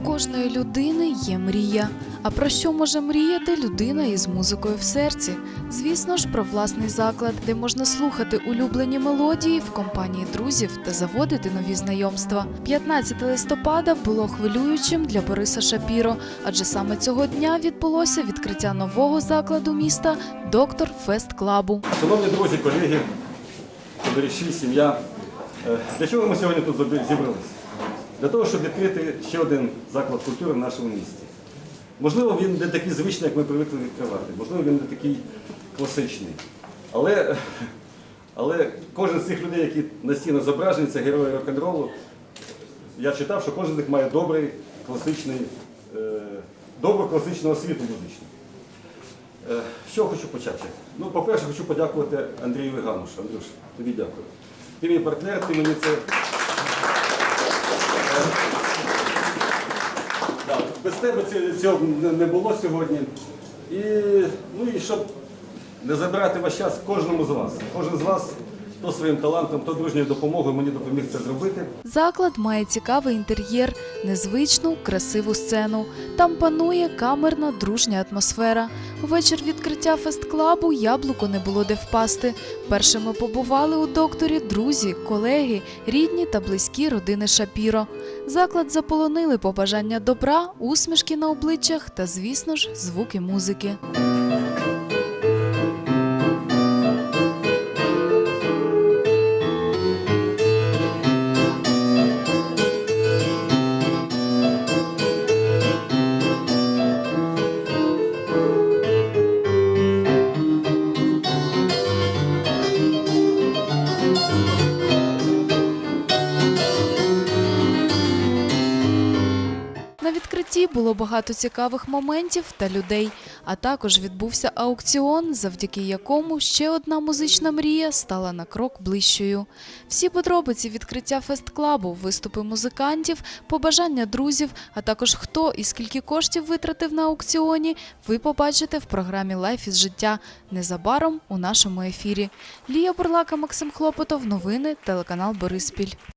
У кожної людини є мрія. А про що може мріяти людина із музикою в серці? Звісно ж, про власний заклад, де можна слухати улюблені мелодії в компанії друзів та заводити нові знайомства. 15 листопада було хвилюючим для Бориса Шапіро, адже саме цього дня відбулося відкриття нового закладу міста Доктор Фест Клабу. Шановні друзі, колеги, товариші, сім'я. е, Для чого ми сьогодні тут зібралися? Для того, щоб відкрити ще один заклад культури в нашому місті. Можливо, він не такий звичний, як ми привикли відкривати. Можливо, він не такий класичний. Але, але кожен з цих людей, які на стінах зображені, це герої рок-н-ролу. Я читав, що кожен з них має добрий класичний, е, добру класичну освіту музичну. Е, Що хочу почати? Ну, по-перше, хочу подякувати Андрію Виганушу. Андрюш, тобі дякую. Ти мій партнер, ти мені це. Да, Без тебе цього не було сьогодні. І, ну, і щоб не забирати ваш час кожному з вас. Кожен з вас то своїм талантом, то дружньою допомогою мені допоміг це зробити. Заклад має цікавий інтер'єр, незвичну, красиву сцену. Там панує камерна, дружня атмосфера. У вечір відкриття фест-клабу яблуко не було де впасти. Першими побували у докторі друзі, колеги, рідні та близькі родини Шапіро. Заклад заполонили побажання добра, усмішки на обличчях та, звісно ж, звуки музики. На відкритті було багато цікавих моментів та людей, а також відбувся аукціон, завдяки якому ще одна музична мрія стала на крок ближчою. Всі подробиці відкриття фест-клабу, виступи музикантів, побажання друзів, а також хто і скільки коштів витратив на аукціоні, ви побачите в програмі Лайф із життя незабаром у нашому ефірі. Лія Бурлака, Максим Хлопотов, новини, телеканал Бориспіль.